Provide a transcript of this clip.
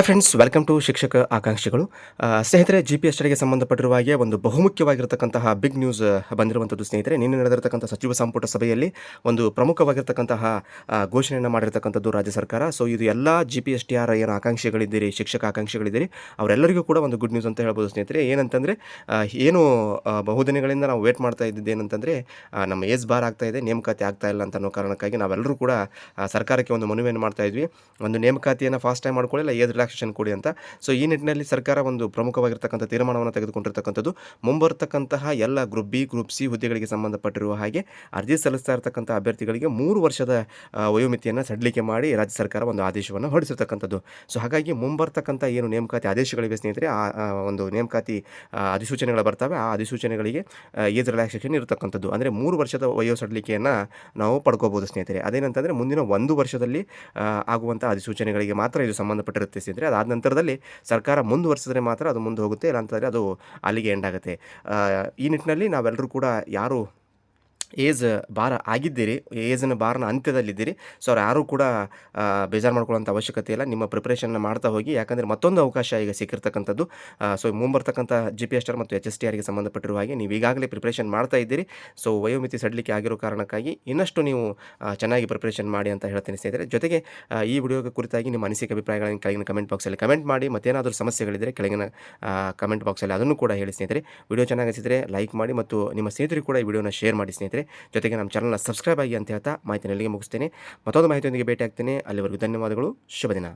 Hi friends welcome to ಶಿಕ್ಷಕ ಆಕಾಂಕ್ಷಿಗಳು. ಸ್ನೇಹಿತರೆ ಜಿ ಪಿ ಎಸ್ ಸ್ಟಡಿಗೆ ಸಂಬಂಧಪಟ್ಟಿರುವ ಹಾಗೆ ಒಂದು ಬಹುಮುಖ್ಯವಾಗಿರತಕ್ಕಂತಹ ಬಿಗ್ ನ್ಯೂಸ್ ಬಂದಿರುವಂಥದ್ದು ಸ್ನೇಹಿತರೆ. ನಿನ್ನೆ ನಡೆದಿರತಕ್ಕಂಥ ಸಚಿವ ಸಂಪುಟ ಸಭೆಯಲ್ಲಿ ಒಂದು ಪ್ರಮುಖವಾಗಿರತಕ್ಕಂತಹ ಘೋಷಣೆಯನ್ನು ಮಾಡಿರ್ತಕ್ಕಂಥದ್ದು ರಾಜ್ಯ ಸರ್ಕಾರ. ಸೊ ಇದು ಎಲ್ಲ G P S T R ಏನು ಆಕಾಂಕ್ಷಿಗಳಿದ್ದೀರಿ, ಶಿಕ್ಷಕ ಆಕಾಂಕ್ಷಿಗಳಿದ್ದೀರಿ, ಅವರೆಲ್ಲರಿಗೂ ಕೂಡ ಒಂದು ಗುಡ್ ನ್ಯೂಸ್ ಅಂತ ಹೇಳ್ಬೋದು ಸ್ನೇಹಿತರೆ. ಏನಂತಂದರೆ ಏನು ಬಹುದಿನಗಳಿಂದ ನಾವು ವೇಟ್ ಮಾಡ್ತಾ ಇದ್ದಿದ್ದು ಏನಂತಂದರೆ ನಮ್ಮ ಏಜ್ ಬಾರ್ ಆಗ್ತಾ ಇದೆ, ನೇಮಕಾತಿ ಆಗ್ತಾ ಇಲ್ಲ ಅಂತ ಅನ್ನೋ ಕಾರಣಕ್ಕಾಗಿ ನಾವೆಲ್ಲರೂ ಕೂಡ ಸರ್ಕಾರಕ್ಕೆ ಒಂದು ಮನವಿಯನ್ನು ಮಾಡ್ತಾ ಇದ್ವಿ. ಒಂದು ನೇಮಕಾತಿಯನ್ನು ಫಾಸ್ಟ್ ಟೈಮ್ ಮಾಡ್ಕೊಳ್ಳಿಲ್ಲ ಏಜ್ ರಿಲ್ಯಾಕ್ಸೇಷನ್ ಕೊಡಿ ಅಂತ. ಸೊ ಈ ನಿಟ್ಟಿನಲ್ಲಿ ಸರ್ಕಾರ ಒಂದು ಪ್ರಮುಖವಾಗಿರ್ತಕ್ಕಂಥ ತೀರ್ಮಾನವನ್ನು ತೆಗೆದುಕೊಂಡಿರ್ತಕ್ಕಂಥದ್ದು, ಮುಂಬರ್ತಕ್ಕಂತಹ ಎಲ್ಲ ಗ್ರೂಪ್ ಬಿ ಗ್ರೂಪ್ ಸಿ ಹುದ್ದೆಗಳಿಗೆ ಸಂಬಂಧಪಟ್ಟಿರುವ ಹಾಗೆ ಅರ್ಜಿ ಸಲ್ಲಿಸ್ತಾ ಇರತಕ್ಕಂಥ ಅಭ್ಯರ್ಥಿಗಳಿಗೆ ಮೂರು ವರ್ಷದ ವಯೋಮಿತಿಯನ್ನು ಸಡಿಲಿಕೆ ಮಾಡಿ ರಾಜ್ಯ ಸರ್ಕಾರ ಒಂದು ಆದೇಶವನ್ನು ಹೊರಡಿಸಿರ್ತಕ್ಕಂಥದ್ದು. ಸೊ ಹಾಗಾಗಿ ಮುಂಬರ್ತಕ್ಕಂಥ ಏನು ನೇಮಕಾತಿ ಆದೇಶಗಳಿವೆ ಸ್ನೇಹಿತರೆ, ಆ ಒಂದು ನೇಮಕಾತಿ ಅಧಿಸೂಚನೆಗಳು ಬರ್ತವೆ. ಆ ಅಧಿಸೂಚನೆಗಳಿಗೆ ಏಜ್ ರಿಲ್ಯಾಕ್ಸೇಷನ್ ಇರತಕ್ಕಂಥದ್ದು. ಅಂದರೆ ಮೂರು ವರ್ಷದ ವಯೋ ಸಡಿಲಿಕೆಯನ್ನು ನಾವು ಪಡ್ಕೋಬೋದು ಸ್ನೇಹಿತರೆ. ಅದೇನಂತಂದರೆ ಮುಂದಿನ ಒಂದು ವರ್ಷದಲ್ಲಿ ಆಗುವಂಥ ಅಧಿಸೂಚನೆಗಳಿಗೆ ಮಾತ್ರ ಇದು ಸಂಬಂಧಪಟ್ಟಿರುತ್ತೆ ಸ್ನೇಹಿತರೆ. ಅದಾದ ನಂತರದಲ್ಲಿ ಸರ್ಕಾರ ಮುಂದುವರಿಸಿದ್ರೆ ಮಾತ್ರ ಅದು ಮುಂದೆ ಹೋಗುತ್ತೆ, ಇಲ್ಲ ಅಂತಂದರೆ ಅದು ಅಲ್ಲಿಗೆ ಎಂಡ್ ಆಗುತ್ತೆ. ಈ ನಿಟ್ಟಿನಲ್ಲಿ ನಾವೆಲ್ಲರೂ ಕೂಡ ಯಾರು ಏಜ್ ಬಾರ ಆಗಿದ್ದೀರಿ, ಏಜ್ನ ಬಾರ್ನ ಅಂತ್ಯದಲ್ಲಿದ್ದೀರಿ. ಸೊ ಅವ್ರು ಯಾರೂ ಕೂಡ ಬೇಜಾರು ಮಾಡ್ಕೊಳ್ಳೋಂಥ ಅವಶ್ಯಕತೆ ಇಲ್ಲ. ನಿಮ್ಮ ಪ್ರಿಪ್ರೇಷನ್ನ ಮಾಡ್ತಾ ಹೋಗಿ, ಯಾಕಂದರೆ ಮತ್ತೊಂದು ಅವಕಾಶ ಈಗ ಸಿಕ್ಕಿರ್ತಕ್ಕಂಥದ್ದು. ಸೊ ಮುಂಬರ್ತಕ್ಕಂಥ ಜಿ ಪಿ ಎಸ್ ಆರ್ ಮತ್ತು ಎಚ್ ಎಸ್ ಟಿ ಆರ್ಗೆ ಸಂಬಂಧಪಟ್ಟಿರುವ ಹಾಗೆ ನೀವು ಈಗಾಗಲೇ ಪ್ರಿಪ್ರೇಷನ್ ಮಾಡ್ತಾ ಇದ್ದೀರಿ. ಸೊ ವಯೋಮಿತಿ ಸಡಿಲಿಕೆ ಆಗಿರೋ ಕಾರಣಕ್ಕಾಗಿ ಇನ್ನಷ್ಟು ನೀವು ಚೆನ್ನಾಗಿ ಪ್ರಿಪ್ರೇಷನ್ ಮಾಡಿ ಅಂತ ಹೇಳ್ತೀನಿ ಸ್ನೇಹಿತರೆ. ಜೊತೆಗೆ ಈ ವಿಡಿಯೋಗೆ ಕುರಿತಾಗಿ ನಿಮ್ಮ ಅನಿಸಿಕೆ ಅಭಿಪ್ರಾಯಗಳನ್ನು ಕೆಳಗಿನ ಕಮೆಂಟ್ ಬಾಕ್ಸಲ್ಲಿ ಕಮೆಂಟ್ ಮಾಡಿ, ಮತ್ತೇನಾದರೂ ಸಮಸ್ಯೆಗಳಿದ್ದರೆ ಕೆಳಗಿನ ಕಮೆಂಟ್ ಬಾಕ್ಸಲ್ಲಿ ಅದನ್ನು ಕೂಡ ಹೇಳಿ ಸ್ನೇಹಿತರೆ. ವಿಡಿಯೋ ಚೆನ್ನಾಗಿ ಅನಿಸಿದರೆ ಲೈಕ್ ಮಾಡಿ ಮತ್ತು ನಿಮ್ಮ ಸ್ನೇಹಿತರಿಗೆ ಕೂಡ ಈ ವಿಡಿಯೋನ ಶೇರ್ ಮಾಡಿ ಸ್ನೇಹಿತರೆ. ಜೊತೆಗೆ ನಮ್ಮ ಚಾನಲ್ನ ಸಬ್ಸ್ಕ್ರೈಬ್ ಆಗಿ ಅಂತ ಹೇಳ್ತಾ ಮಾಹಿತಿನ ಎಲ್ಲಿಗೆ ಮುಗಿಸ್ತೇನೆ. ಮತ್ತೊಂದು ಮಾಹಿತಿಯೊಂದಿಗೆ ಭೇಟಿ ಆಗ್ತೇನೆ ಅಲ್ಲಿವರೆಗೂ ಧನ್ಯವಾದಗಳು. ಶುಭ ದಿನ.